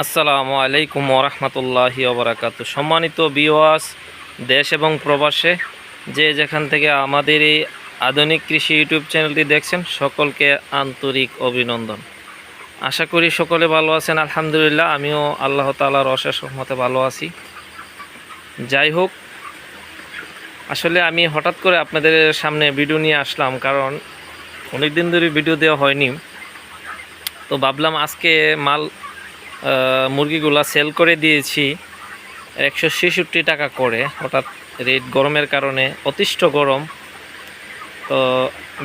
আসসালামু আলাইকুম ওরহমতুল্লাহি ওবরাকাত। সম্মানিত বিওয়াস দেশ এবং প্রবাসে, যে যেখান থেকে আমাদের এই আধুনিক কৃষি ইউটিউব চ্যানেলটি দেখছেন, সকলকে আন্তরিক অভিনন্দন। আশা করি সকলে ভালো আছেন, আলহামদুলিল্লাহ, আমিও আল্লাহ তালার অশেষ মতে ভালো আছি। যাই হোক, আসলে আমি হঠাৎ করে আপনাদের সামনে ভিডিও নিয়ে আসলাম, কারণ অনেক দিন ধরে ভিডিও দেওয়া হয়নি। তো ভাবলাম আজকে মাল মুরগিগুলা সেল করে দিয়েছি। একশো ছেষট্টি টাকা করে। হঠাৎ রেট গরমের কারণে অতিষ্ঠ গরম। তো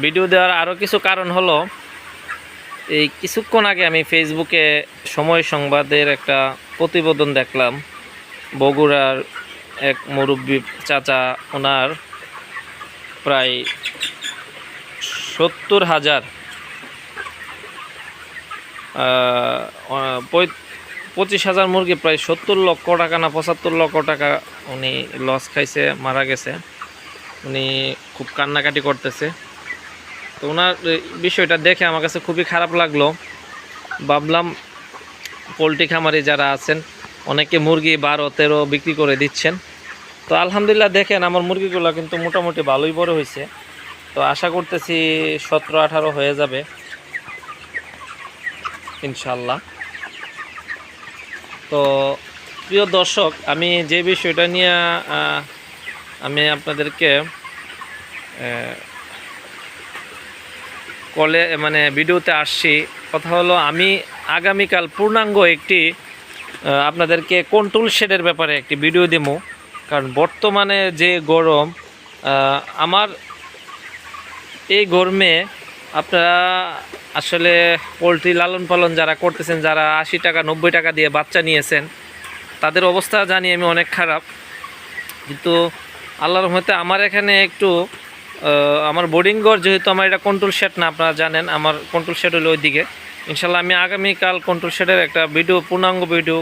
ভিডিও দেওয়ার আরও কিছু কারণ হলো, এই কিছুক্ষণ আগে আমি ফেসবুকে সময় সংবাদের একটা প্রতিবেদন দেখলাম। বগুড়ার এক মুরব্বী চাচা, ওনার প্রায় সত্তর হাজার পঁচিশ হাজার মুরগি, প্রায় সত্তর লক্ষ টাকা না পঁচাত্তর লক্ষ টাকা উনি লস খাইছে, মারা গেছে। উনি খুব কান্নাকাটি করতেছে। তো ওনার বিষয়টা দেখে আমার কাছে খুবই খারাপ লাগল। ভাবলাম, পোলট্রি খামারি যারা আছেন, অনেকে মুরগি বারো, তেরো বিক্রি করে দিচ্ছেন। তো আলহামদুলিল্লাহ দেখেন, আমার মুরগিগুলো কিন্তু মোটামুটি ভালোই বড় হয়েছে। তো আশা করতেছি সতেরো আঠারো হয়ে যাবে ইনশাল্লাহ তো, প্রিয় দর্শক, আমি যে বিষয়টা নিয়ে আমি আপনাদেরকে কলে মানে ভিডিওতে আসছি, কথা হলো আমি আগামীকাল পূর্ণাঙ্গ একটি আপনাদেরকে কন্ট্রোল শেডের ব্যাপারে একটি ভিডিও দেবো কারণ বর্তমানে যে গরম আমার এই গরমে আপনারা আসলে পোলট্রি লালন পালন যারা করতেছেন, যারা আশি টাকা, নব্বই টাকা দিয়ে বাচ্চা নিয়েছেন, তাদের অবস্থা জানি আমি অনেক খারাপ। কিন্তু আল্লাহর রহমতে আমার এখানে একটু আমার বোর্ডিং ঘর যেহেতু আমার এটা কন্ট্রোল শেড না, আপনারা জানেন, আমার কন্ট্রোল শেড হলো ওইদিকে। ইনশাল্লাহ আমি আগামীকাল কন্ট্রোল শেডের একটা ভিডিও পূর্ণাঙ্গ ভিডিও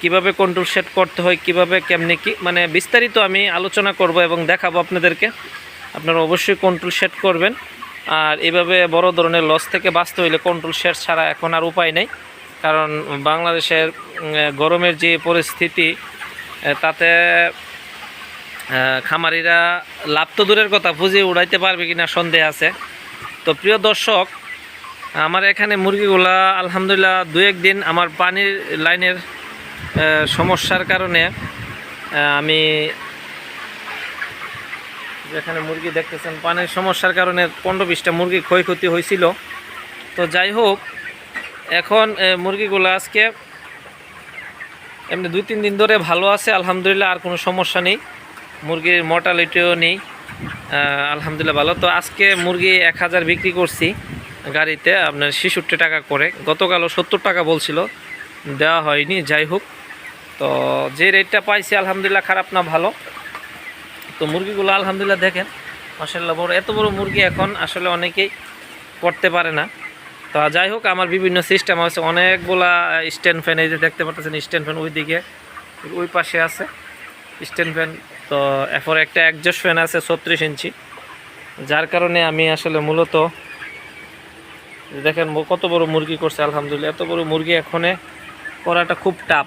কীভাবে কন্ট্রোল সেট করতে হয়, কীভাবে কেমনি কি মানে বিস্তারিত আমি আলোচনা করব এবং দেখাবো আপনাদেরকে। আপনারা অবশ্যই কন্ট্রোল সেট করবেন। আর এভাবে বড় ধরনের লস থেকে বাঁচতে হইলে কন্ট্রোল সেট ছাড়া এখন আর উপায় নেই। কারণ বাংলাদেশের গরমের যে পরিস্থিতি তাতে খামারিরা লাভ তো দূরের কথা পুঁজি উড়াইতে পারবে কিনা সন্দেহ আছে। তো প্রিয় দর্শক, আমার এখানে মুরগিগুলা আলহামদুলিল্লাহ দু একদিন আমার পানির লাইনের সমস্যার কারণে আমি যেখানে মুরগি দেখতেছেন, পানির সমস্যার কারণে পনেরো বিশটা মুরগি ক্ষয়ক্ষতি হয়েছিল। তো যাই হোক, এখন মুরগিগুলো আজকে এমনি দুই তিন দিন ধরে ভালো আছে, আলহামদুলিল্লাহ, আর কোনো সমস্যা নেই। মুরগির মর্টালিটিও নেই আলহামদুলিল্লাহ ভালো। তো আজকে মুরগি এক হাজার বিক্রি করছি গাড়িতে, আপনার ছেষট্টি টাকা করে। গতকালও সত্তর টাকা বলছিল, দেওয়া হয়নি, যাই হোক। তো যে রেটটা পাইছি, আলহামদুলিল্লাহ, খারাপ না, ভালো। তো মুরগিগুলো আলহামদুলিল্লাহ দেখেন মাসাল্লাহ বড়, এত বড় মুরগি এখন আসলে অনেকেই করতে পারে না। তো যাই হোক, আমার বিভিন্ন সিস্টেম আছে, অনেকগুলা স্ট্যান্ড ফ্যান, এই যে দেখতে পাচ্ছেন স্ট্যান্ড ফ্যান ওই দিকে ওই পাশে আছে স্ট্যান্ড ফ্যান। তো এরপর একটা একজস্ট ফ্যান আছে ছত্রিশ ইঞ্চি, যার কারণে আমি আসলে মূলত দেখেন কত বড় মুরগি করছে, আলহামদুলিল্লাহ, এত বড় মুরগি এখনে করাটা খুব টাফ।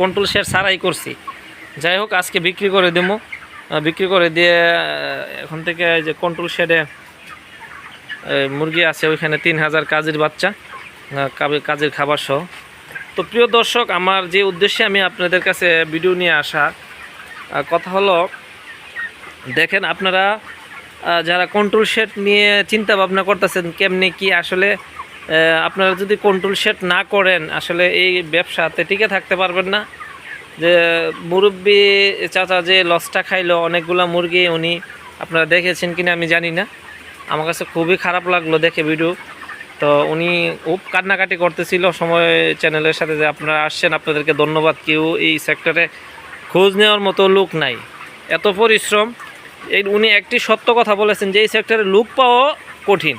কন্ট্রোল শেয়ার ছাড়াই করছি। যাই হোক, আজকে বিক্রি করে দেবো বিক্রি করে দিয়ে এখন থেকে যে কন্ট্রোল শেডে মুরগি আছে, ওইখানে তিন হাজার কাজের বাচ্চা কাজের খাবার সহ। তো প্রিয় দর্শক, আমার যে উদ্দেশ্যে আমি আপনাদের কাছে ভিডিও নিয়ে আসা কথা হলো, দেখেন আপনারা যারা কন্ট্রোল শেড নিয়ে চিন্তা ভাবনা করতেছেন, কেমনি কি আসলে আপনারা যদি কন্ট্রোল শেড না করেন, আসলে এই ব্যবসাতে টিকে থাকতে পারবেন না। যে মুরব্বী চাচা যে লসটা খাইলো, অনেকগুলা মুরগি উনি আপনারা দেখেছেন কিনা আমি জানি না। আমার কাছে খুবই খারাপ লাগল দেখে ভিডিও। তো উনি খুব কান্নাকাটি করতেছিল সময় চ্যানেলের সাথে যে আপনারা আসছেন, আপনাদেরকে ধন্যবাদ। কেউ এই সেক্টরে খোঁজ নেওয়ার মতো লোক নাই। এত পরিশ্রম। এই উনি একটি সত্য কথা বলেছেন যে, এই সেক্টরে লোক পাওয়া কঠিন।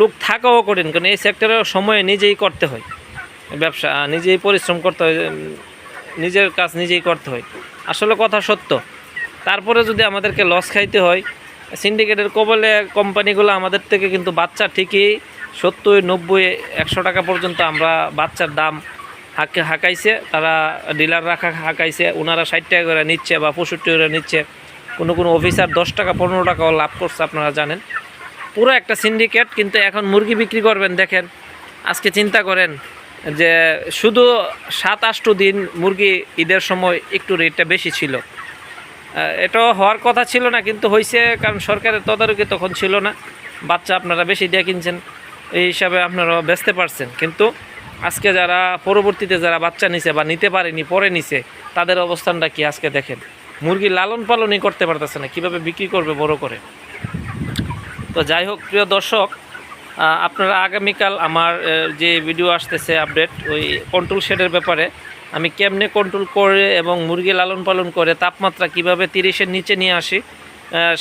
লোক থাকাও কঠিন। কারণ এই সেক্টরে সময়ে নিজেই করতে হয়। ব্যবসা, নিজেই পরিশ্রম করতে হয়। নিজের কাজ নিজেই করতে হয়। আসলে কথা সত্য। তারপরে যদি আমাদেরকে লস খাইতে হয় সিন্ডিকেটের কবলে কোম্পানিগুলো আমাদের থেকে কিন্তু বাচ্চা ঠিকই সত্তর, নব্বই, একশো টাকা পর্যন্ত আমরা বাচ্চার দাম হাঁকে হাঁকাইছে। তারা ডিলার রাখা হাঁকাইছে ওনারা ষাট টাকা করে নিচ্ছে বা পঁয়ষট্টি করে নিচ্ছে। কোনো কোনো অফিসার দশ টাকা, পনেরো টাকাও লাভ করছে, আপনারা জানেন। পুরো একটা সিন্ডিকেট কিন্তু এখন মুরগি বিক্রি করবেন, দেখেন। আজকে চিন্তা করেন যে শুধু সাত আষ্ট দিন মুরগি ঈদের সময় একটু রেটটা বেশি ছিল। এটা হওয়ার কথা ছিল না, কিন্তু হয়েছে কারণ সরকারের তদারকি তখন ছিল না। বাচ্চা আপনারা বেশি দিয়ে কিনছেন, এই হিসাবে আপনারা বেচতে পারছেন। কিন্তু আজকে যারা, পরবর্তীতে যারা বাচ্চা নিছে বা নিতে পারেনি, পরে নিছে, তাদের অবস্থানটা কি আজকে দেখেন? মুরগি লালন পালনই করতে পারতেছে না, কীভাবে বিক্রি করবে বড় করে? তো যাই হোক, প্রিয় দর্শক আপনারা আগামীকাল আমার যে ভিডিও আসতেছে আপডেট ওই কন্ট্রোল শেডের ব্যাপারে, আমি কেমনে কন্ট্রোল করে এবং মুরগি লালন পালন করে, তাপমাত্রা কীভাবে তিরিশের নিচে নিয়ে আসি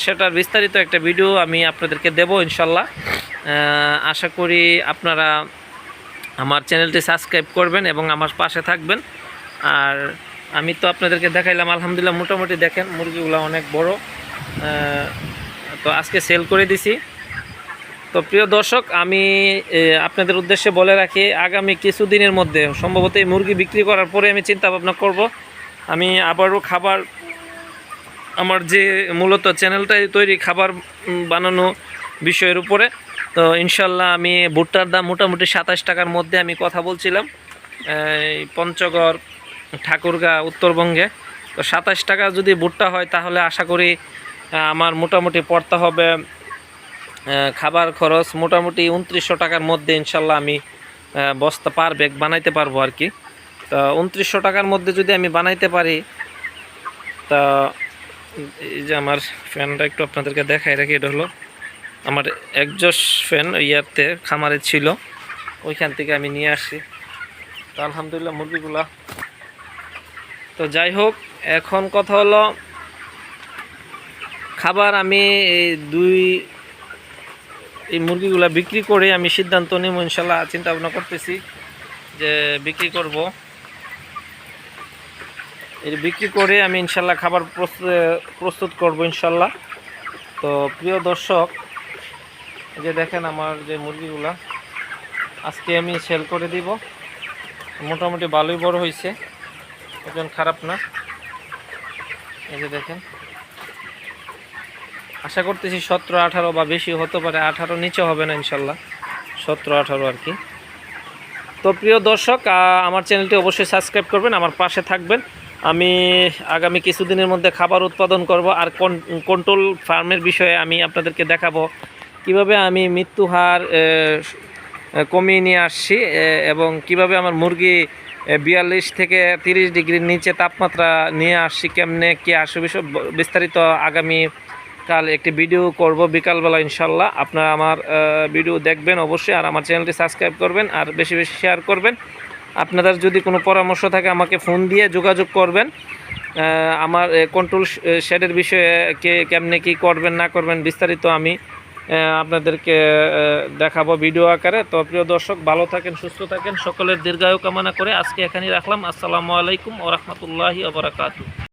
সেটার বিস্তারিত একটা ভিডিও আমি আপনাদেরকে দেবো ইনশাল্লাহ। আশা করি আপনারা আমার চ্যানেলটি সাবস্ক্রাইব করবেন এবং আমার পাশে থাকবেন। আর আমি তো আপনাদেরকে দেখাইলাম, আলহামদুলিল্লাহ মোটামুটি দেখেন, মুরগিগুলো অনেক বড়। তো আজকে সেল করে দিছি। তো প্রিয় দর্শক, আমি আপনাদের উদ্দেশ্যে বলে রাখি, আগামী কিছুদিনের মধ্যে সম্ভবত এই মুরগি বিক্রি করার পরে আমি চিন্তা ভাবনা করব। আমি আবারও খাবার, আমার যে মূলত চ্যানেলটাই তৈরি খাবার বানানো বিষয়ের উপরে, তো ইনশাল্লাহ আমি ভুট্টার দাম মোটামুটি সাতাশ টাকার মধ্যে আমি কথা বলছিলাম পঞ্চগড়, ঠাকুরগা, উত্তরবঙ্গে। তো সাতাশ টাকা যদি ভুট্টা হয়, তাহলে আশা করি আমার মোটামুটি পড়তে হবে খাবার খরচ মোটামুটি উনত্রিশশো টাকার মধ্যে ইনশাল্লাহ আমি বস্তা পার ব্যাগ বানাইতে পারব আর কি। তো উনত্রিশশো টাকার মধ্যে যদি আমি বানাইতে পারি, তা এই যে আমার ফ্যানটা একটু আপনাদেরকে দেখাই রাখি, এটা হলো আমার একজস ফ্যান ইয়ারতে খামারে ছিল। ওইখান থেকে আমি নিয়ে আসি। তো আলহামদুলিল্লাহ মুরগিগুলা। তো যাই হোক, এখন কথা হলো, খাবার আমি দুই এই মুরগিগুলা বিক্রি করে আমি সিদ্ধান্ত নিব, ইনশাল্লাহ চিন্তা ভাবনা করতেছি যে বিক্রি করব। এই বিক্রি করে আমি ইনশাল্লাহ খাবার প্রস্তুত করব ইনশাল্লাহ। তো প্রিয় দর্শক যে দেখেন আমার যে মুরগিগুলা, আজকে আমি সেল করে দিব। মোটামুটি ভালোই বড় হয়েছে ওজন খারাপ না। এই যে দেখেন। আশা করতেছি সতেরো, আঠারো বা বেশি হতে পারে, আঠারো নিচে হবে না ইনশাল্লাহ। সতেরো, আঠারো আর কি। তো প্রিয় দর্শক আমার চ্যানেলটি অবশ্যই সাবস্ক্রাইব করবেন, আমার পাশে থাকবেন। আমি আগামী কিছুদিনের মধ্যে খাবার উৎপাদন করব আর কন্ট্রোল ফার্মের বিষয়ে আমি আপনাদেরকে দেখাবো কীভাবে আমি মৃত্যু হার কমিয়ে নিয়ে আসছি এবং কীভাবে আমার মুরগি বিয়াল্লিশ থেকে তিরিশ ডিগ্রির নিচে তাপমাত্রা নিয়ে আসছি, কেমনে কী আসবে, সব বিস্তারিত আগামী কাল একটি ভিডিও করব বিকালবেলা ইনশাল্লাহ। আপনারা আমার ভিডিও দেখবেন অবশ্যই আর আমার চ্যানেলটি সাবস্ক্রাইব করবেন আর বেশি বেশি শেয়ার করবেন। আপনাদের যদি কোনো পরামর্শ থাকে আমাকে ফোন দিয়ে যোগাযোগ করবেন। আমার কন্ট্রোল শেডের বিষয়ে কে কেমনে কি করবেন, না করবেন বিস্তারিত আমি আপনাদেরকে দেখাবো ভিডিও আকারে। তো প্রিয় দর্শক, ভালো থাকেন, সুস্থ থাকেন। সকলের দীর্ঘায়ু কামনা করে আজকে এখানেই রাখলাম। আসসালামু আলাইকুম ও রহমতুল্লাহি